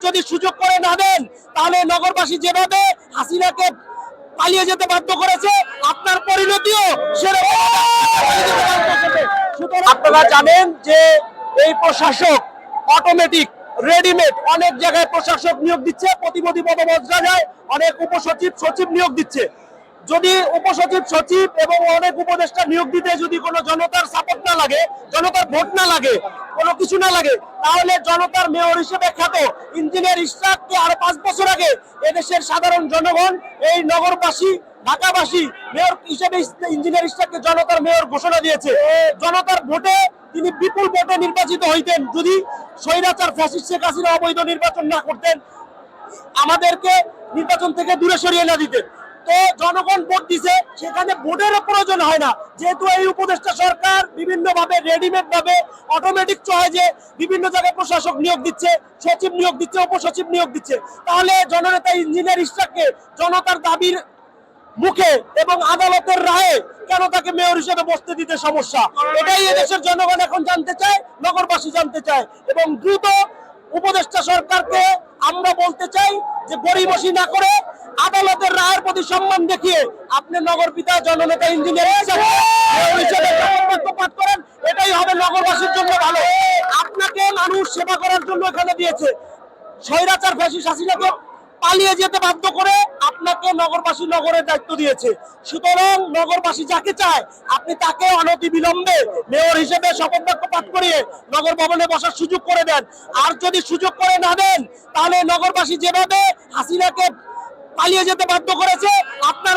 যদি সুযোগ করে না দেন, তাহলে নগরবাসী যেভাবে হাসিনাকে পালিয়ে যেতে বাধ্য করেছে, আপনার পরিণতিও আপনারা জানেন যে এই প্রশাসক অটোমেটিক রেডিমেড অনেক জায়গায় প্রশাসক নিয়োগ দিচ্ছে প্রতিমন্ত্রী পদমর্যাদায় অনেক উপসচিব, সচিব নিয়োগ দিচ্ছে। যদি উপসচিব সচিব এবং অনেক উপদেষ্টা নিয়োগ দিতে যদি কোনো জনতার সাপোর্ট না লাগে, জনতার ভোট না লাগে, কোনো কিছু না লাগে, তাহলে জনতার মেয়র হিসেবে খ্যাত ইঞ্জিনিয়ার ইশরাককে আরও পাঁচ বছর আগে এদেশের সাধারণ জনগণ, এই নগরবাসী, ঢাকাবাসী মেয়র হিসেবে ইঞ্জিনিয়ার ইশরাককে জনতার মেয়র ঘোষণা দিয়েছে। জনতার ভোটে তিনি বিপুল ভোটে নির্বাচিত হইতেন। যদি স্বৈরাচার ফ্যাসিস্ট শেখ হাসিনা অবৈধ নির্বাচন না করতেন, আমাদেরকে নির্বাচন থেকে দূরে সরিয়ে না দিতেন। তো জনগণ ভোট দিছে, সেখানে ভোটের প্রয়োজন হয় না। যেহেতু এই উপদেষ্টা সরকার বিভিন্ন ভাবে রেডিমেড ভাবে অটোমেটিক চয়েজে বিভিন্ন জায়গায় প্রশাসক নিয়োগ দিচ্ছে, সচিব নিয়োগ দিচ্ছে, উপসচিব নিয়োগ দিচ্ছে। তাহলে জননেতা, ইঞ্জিনিয়ার ইশরাককে জনতার দাবির মুখে এবং আদালতের রায়ে কেন তাকে মেয়র হিসেবে বসতে দিতে সমস্যা? এটাই এদেশের জনগণ এখন জানতে চায়, নগরবাসী জানতে চায় এবং দ্রুত উপদেষ্টা সরকারকে আমরা বলতে চাই যে গরিবসী না করে আদালতের রায়ের প্রতি সম্মান দেখিয়ে আপনি নগর পিতা, জননেতা, ইঞ্জিনিয়ার করেন, এটাই হবে নগরবাসীর জন্য ভালো। আপনাকে মানুষ সেবা করার জন্য এখানে দিয়েছে। স্বৈরাচার ফ্যাসিস হাসিনাকে পালিয়ে যেতে বাধ্য করে আপনাকে নগরবাসী নগরের দায়িত্ব দিয়েছে। সুতরাং নগরবাসী যাকে চায়, আপনি তাকে অনতি বিলম্বে মেয়র হিসেবে শপথ বাক্য পাঠ করিয়ে নগর ভবনে বসার সুযোগ করে দেন। আর যদি সুযোগ করে না দেন, তাহলে নগরবাসী যেভাবে হাসিনাকে পালিয়ে যেতে বাধ্য করেছে, আপনার